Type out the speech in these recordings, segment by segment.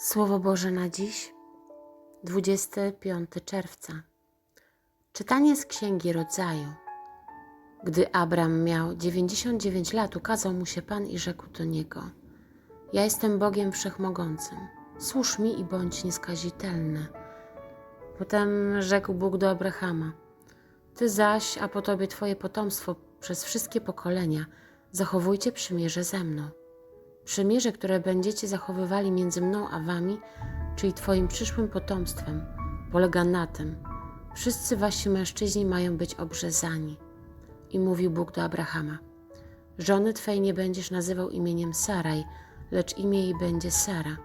Słowo Boże na dziś, 25 czerwca. Czytanie z Księgi Rodzaju. Gdy Abram miał 99 lat, ukazał mu się Pan i rzekł do niego: Ja jestem Bogiem Wszechmogącym. Służ mi i bądź nieskazitelny. Potem rzekł Bóg do Abrahama: Ty zaś, a po tobie twoje potomstwo przez wszystkie pokolenia, zachowujcie przymierze ze mną. Przymierze, które będziecie zachowywali między mną a wami, czyli Twoim przyszłym potomstwem, polega na tym: wszyscy wasi mężczyźni mają być obrzezani. I mówił Bóg do Abrahama: Żony Twej nie będziesz nazywał imieniem Saraj, lecz imię jej będzie Sara.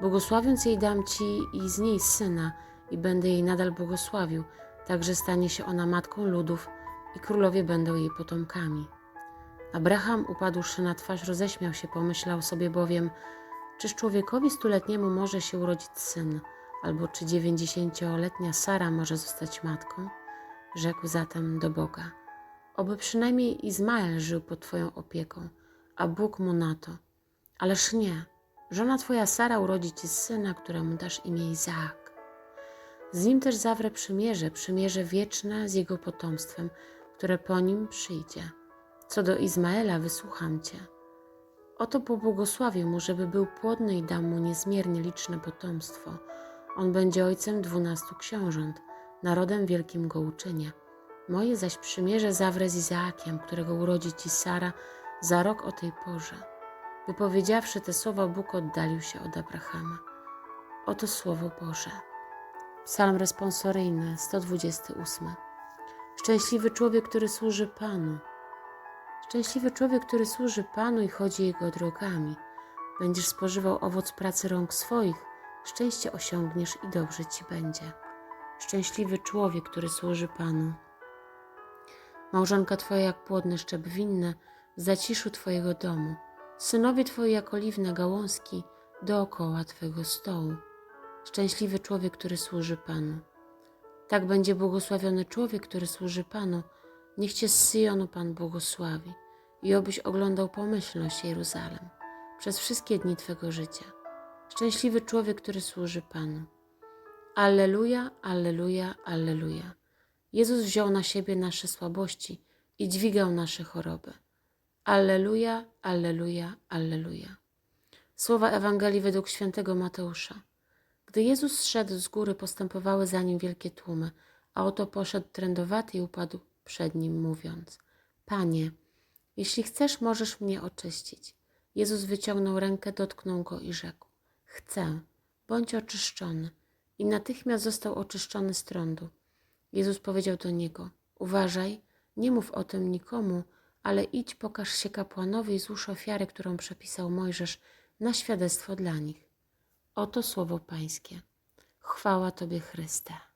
Błogosławiąc jej dam Ci i z niej syna, i będę jej nadal błogosławił, także stanie się ona matką ludów, i królowie będą jej potomkami. Abraham, upadłszy na twarz, roześmiał się, pomyślał sobie bowiem, czyż człowiekowi stuletniemu może się urodzić syn, albo czy dziewięćdziesięcioletnia Sara może zostać matką? Rzekł zatem do Boga, oby przynajmniej Izmael żył pod Twoją opieką, a Bóg mu na to. Ależ nie, żona Twoja Sara urodzi Ci syna, któremu dasz imię Izaak. Z nim też zawrę przymierze, przymierze wieczne z jego potomstwem, które po nim przyjdzie. Co do Izmaela, wysłucham Cię. Oto pobłogosławię mu, żeby był płodny i dam mu niezmiernie liczne potomstwo. On będzie ojcem dwunastu książąt, narodem wielkim go uczynię. Moje zaś przymierze zawrę z Izaakiem, którego urodzi Ci Sara za rok o tej porze. Wypowiedziawszy te słowa, Bóg oddalił się od Abrahama. Oto słowo Boże. Psalm responsoryjny 128. Szczęśliwy człowiek, który służy Panu. Szczęśliwy człowiek, który służy Panu i chodzi Jego drogami. Będziesz spożywał owoc pracy rąk swoich, szczęście osiągniesz i dobrze Ci będzie. Szczęśliwy człowiek, który służy Panu. Małżonka Twoja jak płodne szczep winne w zaciszu Twojego domu. Synowie Twoi jak oliwne gałązki dookoła Twego stołu. Szczęśliwy człowiek, który służy Panu. Tak będzie błogosławiony człowiek, który służy Panu. Niech Cię z Syjonu Pan błogosławi i obyś oglądał pomyślność Jeruzalem przez wszystkie dni Twego życia. Szczęśliwy człowiek, który służy Panu. Alleluja, alleluja, alleluja. Jezus wziął na siebie nasze słabości i dźwigał nasze choroby. Alleluja, alleluja, alleluja. Słowa Ewangelii według świętego Mateusza. Gdy Jezus zszedł z góry, postępowały za nim wielkie tłumy, a oto poszedł trędowaty i upadł przed nim, mówiąc: Panie, jeśli chcesz, możesz mnie oczyścić. Jezus wyciągnął rękę, dotknął go i rzekł: Chcę, bądź oczyszczony. I natychmiast został oczyszczony z trądu. Jezus powiedział do niego: Uważaj, nie mów o tym nikomu, ale idź, pokaż się kapłanowi i złóż ofiarę, którą przepisał Mojżesz, na świadectwo dla nich. Oto słowo Pańskie. Chwała Tobie, Chryste.